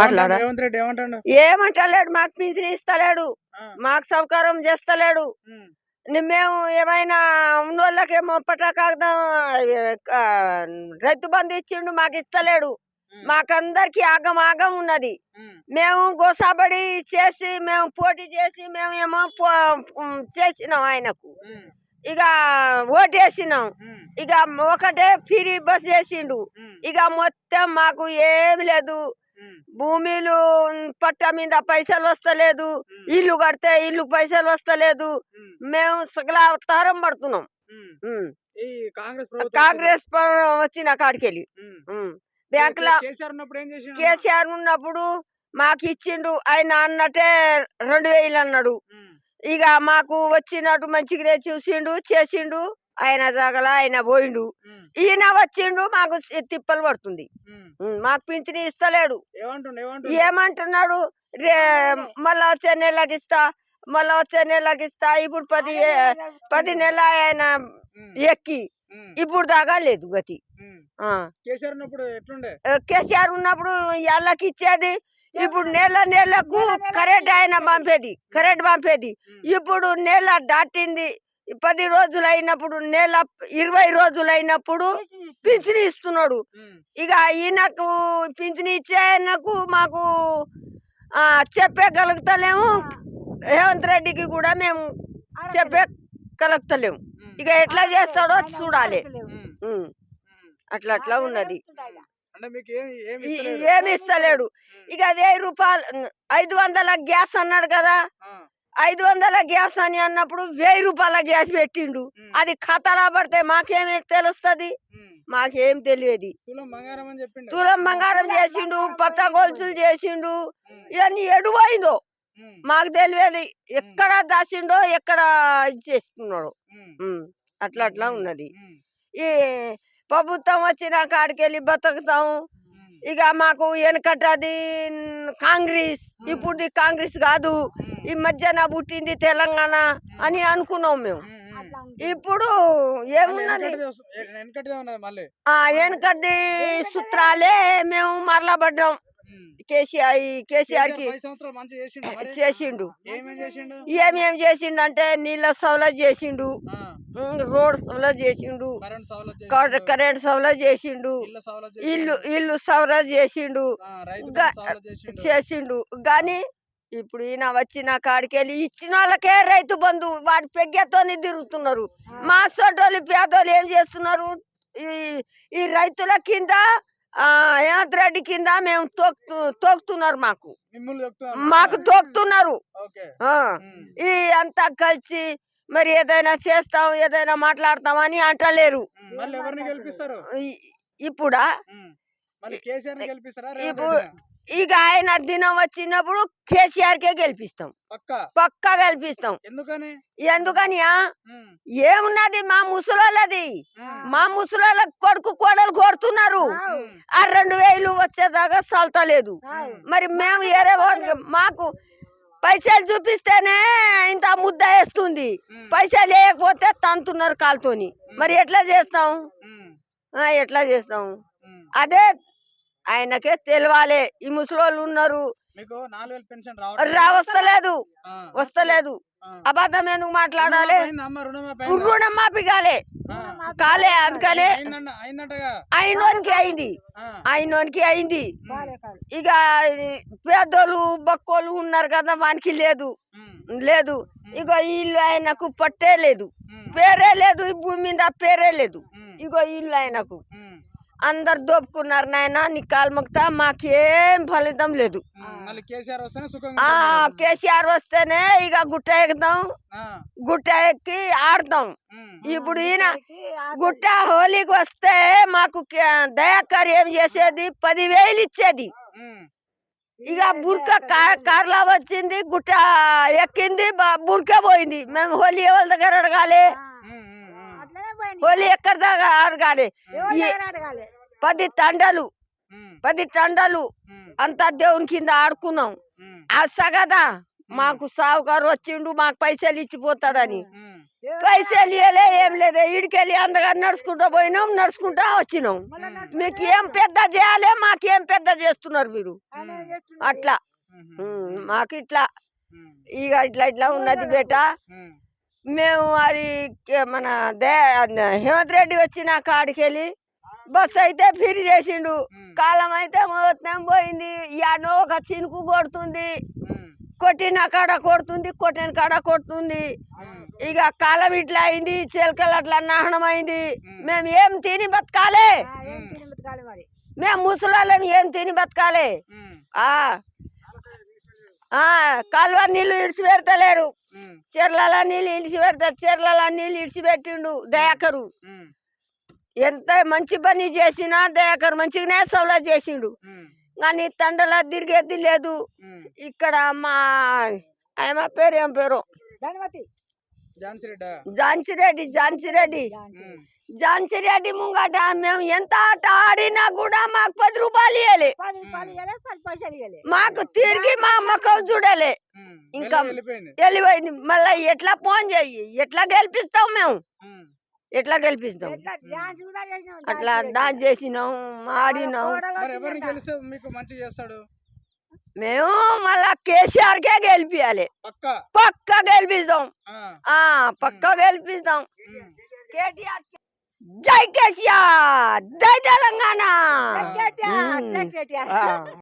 మాట్లాడా? ఏమంటలేడు మాకు పింఛన్ ఇస్తలేడు మాకు సౌకర్యం చేస్తలేడు. మేము ఏమైనా ఉన్నోళ్ళకేమో పటాకాగ్దం రైతు బంధు ఇచ్చిండు మాకు ఇస్తలేడు. మాకందరికి ఆగం ఆగం ఉన్నది. మేము గోసాబడి చేసి మేము పోటీ చేసి మేము ఏమో చేసినాం ఆయనకు. ఇక ఓటేసినాం. ఇక ఒకటే ఫ్రీ బస్ చేసిండు ఇక మొత్తం మాకు ఏమి లేదు. భూమిలు పట్ట మీద పైసలు వస్తలేదు. ఇల్లు కడితే ఇల్లు పైసలు వస్తలేదు. మేము సగల అవతారం పడుతున్నాం. కాంగ్రెస్ వచ్చిన కాడికెళ్ళి. ఉమ్. బ్యాంకులో కేసీఆర్ ఉన్నప్పుడు మాకు ఇచ్చిండు ఆయన అన్నట్టే రెండు వేలు అన్నాడు. ఇక మాకు వచ్చినట్టు మంచిగానే చూసిండు చేసిండు. ఆయన జాగల ఆయన పోయిండు. ఈయన వచ్చిండు మాకు తిప్పలు పడుతుంది. మాకు పింఛని ఇస్తలేడు. ఏమంటున్నాడు? రే మళ్ళా వచ్చే నెలకి ఇస్తా మళ్ళా వచ్చే నెలకి ఇస్తా ఇప్పుడు పది పది నెల ఆయన ఎక్కి ఇప్పుడు దాకా లేదు గతి. కేసీఆర్ ఉన్నప్పుడు ఎట్లుండే? కేసీఆర్ ఉన్నప్పుడు ఎళ్ళకి ఇచ్చేది ఇప్పుడు నెల నెలకు కరెంట్ ఆయన పంపేది కరెంట్ పంపేది. ఇప్పుడు నెల దాటింది పది రోజులు అయినప్పుడు నెల ఇరవై రోజులు అయినప్పుడు పింఛని ఇస్తున్నాడు. ఇక ఈయనకు పింఛని ఇచ్చే ఆయనకు మాకు చెప్పగలుగుతలేము. రేవంత్ రెడ్డికి కూడా మేము చెప్పగలుగుతలేము. ఇక ఎట్లా చేస్తాడో చూడాలి. అట్లా అట్లా ఉన్నది. ఏమి ఇస్తలేడు? ఇక వెయ్యి రూపాయలు ఐదు వందల గ్యాస్ అన్నాడు కదా. ఐదు వందల గ్యాస్ అని అన్నప్పుడు వెయ్యి రూపాయల గ్యాస్ పెట్టిండు. అది ఖతరా పడితే మాకేమి తెలుస్తుంది. మాకేం తెలియదు. తులం బంగారం చేసిండు పట్ట గొలుసులు చేసిండు. ఇవన్నీ ఎడువైందో? ఉమ్, మాకు తెలియదు. ఎక్కడ దాచిండో ఎక్కడ ఇది చేసుకున్నాడో. ఉమ్, ఉమ్, అట్లా అట్లా ఉన్నది. ఈ ప్రభుత్వం వచ్చిన కాడికెళ్ళి బతుకుతాం ఉమ్, ఇక మాకు వెనకటది కాంగ్రెస్. ఇప్పుడు కాంగ్రెస్ కాదు. ఈ మధ్యన పుట్టింది తెలంగాణ అని అనుకున్నాం మేము. ఇప్పుడు ఏమున్నది? వెనకటిదే వెనకటి సూత్రాలే మేము మరలా పడ్డాం ఉమ్. కేసీఆర్ కేసీఆర్కి చేసిండు మరి? చేసిండు. ఏమేం అంటే నీళ్ళ సౌలత్ చేసిండు. రోడ్ సౌలత్ చేసిండు. కరెంట్ కరెంట్ చేసిండు, ఇల్లు ఇల్లు సౌలత్ చేసిండు. చేసిండు. గాని ఇప్పుడు ఈయన వచ్చిన కాడికెళ్ళి ఇచ్చిన వాళ్ళకే రైతు బంధు వాడి పెగ్గతోని తిరుగుతున్నారు. మా సొంటోళ్ళు పేదోళ్ళు ఏం చేస్తున్నారు? ఈ ఈ రైతుల కింద ఆ రేవంత్ రెడ్డి కింద మేము తోక్తు తోక్తున్నారు మాకు. మాకు తోక్తున్నారు ఈ అంతా కలిసి మరి ఏదైనా చేస్తాం ఏదైనా మాట్లాడతాం అని అంటలేరు. ఇప్పుడా? ఇప్పుడు-? ఇక ఆయన దినం వచ్చినప్పుడు కేసీఆర్ కే గెలిపిస్తాం. పక్కా? పక్కా గెలిపిస్తాం. ఎందుకని? ఏమున్నది మా ముసలోళ్ళది? ఉమ్, మా ముసలోళ్ళ కొడుకు కోడలు కొడుతున్నారు. ఆ రెండు వేలు వచ్చేదాకా సల్తలేదు. మరి మేము ఏరే మాకు పైసలు చూపిస్తేనే ఇంత ముద్ద వేస్తుంది. పైసలు లేకపోతే తంతున్నారు కాలుతోని. మరి ఎట్లా చేస్తాం? ఎట్లా చేస్తాం. అదే ఆయనకే తెలియాలి ఈ ముసలోళ్ళు ఉన్నారు. వస్తలేదు. వస్తలేదు. అబద్ధం ఎందుకు మాట్లాడాలి? రుణమాఫీ కాలే కాలే అందుకనే అయినోనికి అయింది. అయినోనికి అయింది. ఇక పేదోళ్ళు బక్కోళ్ళు ఉన్నారు కదా వానికి లేదు. లేదు. ఇక ఇల్లు ఆయనకు పట్టే లేదు. పేరే లేదు. ఈ భూమి మీద పేరే లేదు. ఇగో ఇల్లు ఆయనకు. అందరు దోపుకున్నారు నాయన నీ కాల్మక్తా మాకేం ఫలితం లేదు. కేసీఆర్ వస్తేనే ఆ సుఖంగా ఉంటుంది. కేసీఆర్ వస్తేనే ఇక గుట్ట ఎక్కుతాం. ఆ, గుట్ట ఎక్కి ఆడతాం. ఇప్పుడు ఈయన గుట్ట హోలీకి వస్తే మాకు దయాకర్ ఏం చేసేది? పదివేలు ఇచ్చేది. ఇక బుర్క కార్ కార్లా వచ్చింది గుట్ట ఎక్కింది బుర్క పోయింది. మేము హోలీ ఎవరి దగ్గర అడగాలి? హోలీ ఎక్కడి దాకా అడగాలి? పది తండలు పది తండలు అంతా దేవుని కింద ఆడుకున్నాం. ఆ సగదా మాకు సావుకారు వచ్చిండు మాకు పైసలు ఇచ్చిపోతాడని. పైసలు ఇవ్వలే ఏం లేదు ఈడికెళ్ళి అందగా నడుచుకుంటా పోయినాం నడుచుకుంటా వచ్చినాం. మీకు ఏం పెద్ద చేయాలి మాకేం పెద్ద చేస్తున్నారు మీరు. అట్లా. మాకు ఇట్లా. ఇక ఇట్లా ఇట్లా ఉన్నది బేట. మేము అది మన దే హేమంత్ రెడ్డి వచ్చిన కాడికి వెళ్ళి బస్సు అయితే ఫిరి చేసిండు. కాలం అయితే మొత్తం పోయింది. యాడో ఒక చినుకు కొడుతుంది. కొట్టిన కాడ కొడుతుంది కొట్టిన కాడ కొడుతుంది. ఇక కాలం ఇట్లా అయింది చిలకలు అట్లా నాహనం అయింది. మేము ఏం తిని బతకాలి. మేము. ముసలాళ్ళం ఏం తిని బతకాలి. ఉమ్, ఆ. ఆ కాలువ నీళ్ళు ఇడిచి పెడతలేరు ఉమ్, చీరల నీళ్ళు ఇడిచి పెడతారు చీరల నీళ్ళు ఇడిచి పెట్టిండు దయాకరు ఎంత మంచి పని చేసినా దయాకర్ మంచిగానే సౌలా చేసిండు. కానీ తండలా తిరిగేది లేదు. ఇక్కడ మా ఆయన పేరు ఏం పేరు? ఝాన్సీ రెడ్డా ఝాన్సీ రెడ్డి ఝాన్సీ రెడ్డి ఉమ్, ఝాన్సీ రెడ్డి ముంగట మేము ఎంత ఆట ఆడినా కూడా మాకు పది రూపాయలు ఇవ్వాలి మాకు తిరిగి మా అమ్మకం చూడాలి. ఇంకా- వెళ్ళి- వెళ్ళిపోయింది. మళ్ళీ ఎట్లా ఫోన్ చెయ్యి ఎట్లా గెలిపిస్తాం మేము? ఎట్లా గెలిపిస్తాం అట్లా డాన్స్ చేసినాం ఆడినాం మరి ఎవరిని గెలిస్తే మీకు మంచి చేస్తాడు. మేము మళ్ళా కేసీఆర్ కే గెలిపియాలి. పక్క? పక్కా గెలిపిస్తాం. ఆ, ఆ పక్కా గెలిపిస్తాం. ఉమ్. కేటీఆర్ కే- జై కేసీఆర్! జై తెలంగాణ! జై ఉమ్. ఆ.